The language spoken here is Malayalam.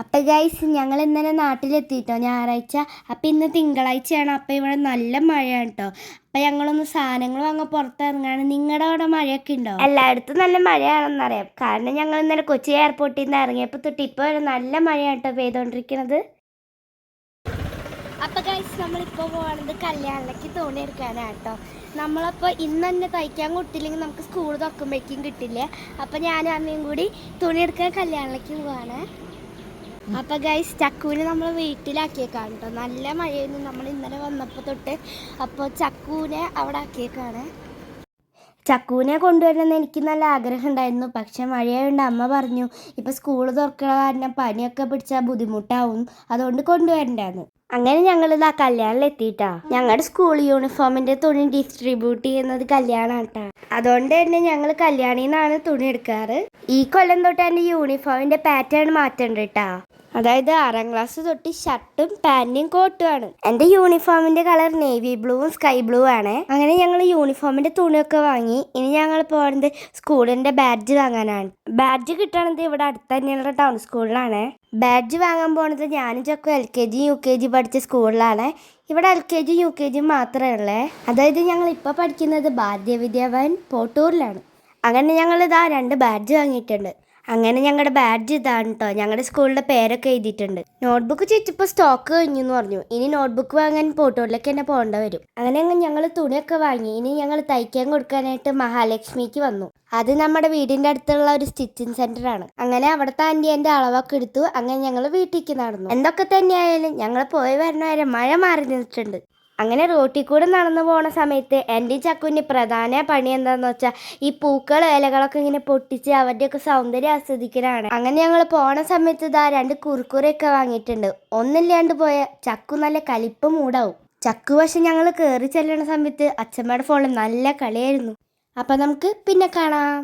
അപ്പം ഗൈസ് ഞങ്ങൾ ഇന്നലെ നാട്ടിലെത്തിയിട്ടോ ഞായറാഴ്ച. അപ്പം ഇന്ന് തിങ്കളാഴ്ചയാണ് അപ്പം ഇവിടെ നല്ല മഴയാണ് കേട്ടോ അപ്പം ഞങ്ങളൊന്ന് സാധനങ്ങൾ വാങ്ങാൻ പുറത്തിറങ്ങാണ്. നിങ്ങളുടെ അവിടെ മഴയൊക്കെ ഉണ്ടോ? എല്ലായിടത്തും നല്ല മഴയാണെന്നറിയാം. കാരണം ഞങ്ങൾ ഇന്നലെ കൊച്ചി എയർപോർട്ടിൽ നിന്ന് ഇറങ്ങിയപ്പോൾ തൊട്ട് ഇപ്പോൾ വരെ നല്ല മഴയാണ് കേട്ടോ പെയ്തുകൊണ്ടിരിക്കുന്നത് അപ്പം ഗൈസ് നമ്മളിപ്പോൾ പോകുന്നത് കല്യാണിലേക്ക് തുണി എടുക്കാനാണ് കേട്ടോ നമ്മളപ്പോൾ ഇന്ന് തന്നെ തയ്ക്കാൻ കൊട്ടില്ലെങ്കിൽ നമുക്ക് സ്കൂൾ തുറക്കുമ്പോഴേക്കും കിട്ടില്ല? അപ്പം ഞാനും അമ്മയും കൂടി തുണി എടുക്കാൻ കല്യാണിലേക്ക് പോവാണ്. അപ്പം ഗൈസ് ചക്കൂനെ നമ്മൾ വീട്ടിലാക്കിയേക്കാണ് കേട്ടോ നല്ല മഴയായിരുന്നു. നമ്മൾ ഇന്നലെ വന്നപ്പോൾ തൊട്ട് അപ്പോൾ ചക്കൂനെ അവിടെ ആക്കിയേക്കാണ്. ചക്കൂനെ കൊണ്ടുവരണമെന്ന് എനിക്ക് നല്ല ആഗ്രഹം ഉണ്ടായിരുന്നു. പക്ഷെ മഴയായതുകൊണ്ട് അമ്മ പറഞ്ഞു ഇപ്പൊ സ്കൂൾ തുറക്കണ കാരണം പനിയൊക്കെ പിടിച്ചാൽ ബുദ്ധിമുട്ടാവും. അതുകൊണ്ട് കൊണ്ടുവരണ്ടാന്ന്. അങ്ങനെ ഞങ്ങൾ ഇതാ കല്യാണിൽ എത്തിയിട്ടാ ഞങ്ങളുടെ സ്കൂൾ യൂണിഫോമിന്റെ തുണി ഡിസ്ട്രിബ്യൂട്ട് ചെയ്യുന്നത് കല്യാണാണ് അതുകൊണ്ട് തന്നെ ഞങ്ങൾ കല്യാണിന്നാണ് തുണി എടുക്കാറ്. ഈ കൊല്ലം തൊട്ട് എന്റെ യൂണിഫോമിന്റെ പാറ്റേൺ മാറ്റണ്ട് കേട്ടാ അതായത് ആറാം ക്ലാസ് തൊട്ട് ഷർട്ടും പാന്റും കോട്ടുമാണ് എന്റെ യൂണിഫോമിന്റെ കളർ നേവി ബ്ലൂവും സ്കൈ ബ്ലൂ ആണ്. അങ്ങനെ ഞങ്ങൾ യൂണിഫോമിന്റെ തുണിയൊക്കെ വാങ്ങി. ഇനി ഞങ്ങൾ പോകുന്നത് സ്കൂളിന്റെ ബാഡ്ജ് വാങ്ങാനാണ്. ബാഡ്ജ് കിട്ടണത് ഇവിടെ അടുത്ത് തന്നെയുള്ള ടൗൺ സ്കൂളിലാണ് ബാഡ്ജ് വാങ്ങാൻ പോണത് ഞാനും Chakku L K G U K G പഠിച്ച സ്കൂളിലാണ് ഇവിടെ L K G U K G മാത്രമേ ഉള്ളേ. അതായത് ഞങ്ങൾ ഇപ്പോൾ പഠിക്കുന്നത് ഭാരതീയ വിദ്യാഭവൻ പോട്ടൂരിലാണ്. അങ്ങനെ ഇതാ രണ്ട് ബാഡ്ജ് വാങ്ങിയിട്ടുണ്ട്. അങ്ങനെ ഞങ്ങളുടെ ബാഡ്ജ് ഇതാണ് കേട്ടോ ഞങ്ങളുടെ സ്കൂളിന്റെ പേരൊക്കെ എഴുതിയിട്ടുണ്ട്. നോട്ട്ബുക്ക് ചോദിച്ചപ്പോൾ സ്റ്റോക്ക് കഴിഞ്ഞു എന്ന് പറഞ്ഞു. ഇനി നോട്ട്ബുക്ക് വാങ്ങാൻ പോട്ടോളിലേക്ക് തന്നെ പോകേണ്ട വരും. അങ്ങനെ അങ്ങ് ഞങ്ങൾ തുണിയൊക്കെ വാങ്ങി. ഇനി ഞങ്ങൾ തയ്ക്കാൻ കൊടുക്കാനായിട്ട് മഹാലക്ഷ്മിക്ക് വന്നു. അത് നമ്മുടെ വീടിന്റെ അടുത്തുള്ള ഒരു സ്റ്റിച്ചിങ് സെന്റർ ആണ്. അങ്ങനെ അവിടുത്തെ ആന്റി എന്റെ അളവൊക്കെ എടുത്തു. അങ്ങനെ ഞങ്ങൾ വീട്ടിലേക്ക് നടന്നു. എന്തൊക്കെ തന്നെയായാലും ഞങ്ങൾ പോയി വരണ വരെ മഴ മാറി നിന്നിട്ടുണ്ട് അങ്ങനെ റോട്ടിൽ കൂടെ നടന്നു പോണ സമയത്ത് എന്റെ ചക്കുവിന്റെ പ്രധാന പണി എന്താണെന്ന് വെച്ചാൽ ഈ പൂക്കൾ ഇലകളൊക്കെ ഇങ്ങനെ പൊട്ടിച്ച് അവരുടെയൊക്കെ സൗന്ദര്യം ആസ്വദിക്കലാണ്. അങ്ങനെ ഞങ്ങൾ പോണ സമയത്ത് ഇതാ രണ്ട് കുറുക്കുറയൊക്കെ വാങ്ങിയിട്ടുണ്ട്. ഒന്നില്ലാണ്ട് പോയ ചക്കു നല്ല കലിപ്പ് മൂടാവും. ചക്കു പക്ഷെ ഞങ്ങൾ കയറി ചെല്ലണ സമയത്ത് അച്ഛമ്മയുടെ ഫോണിൽ നല്ല കളിയായിരുന്നു. അപ്പം നമുക്ക് പിന്നെ കാണാം.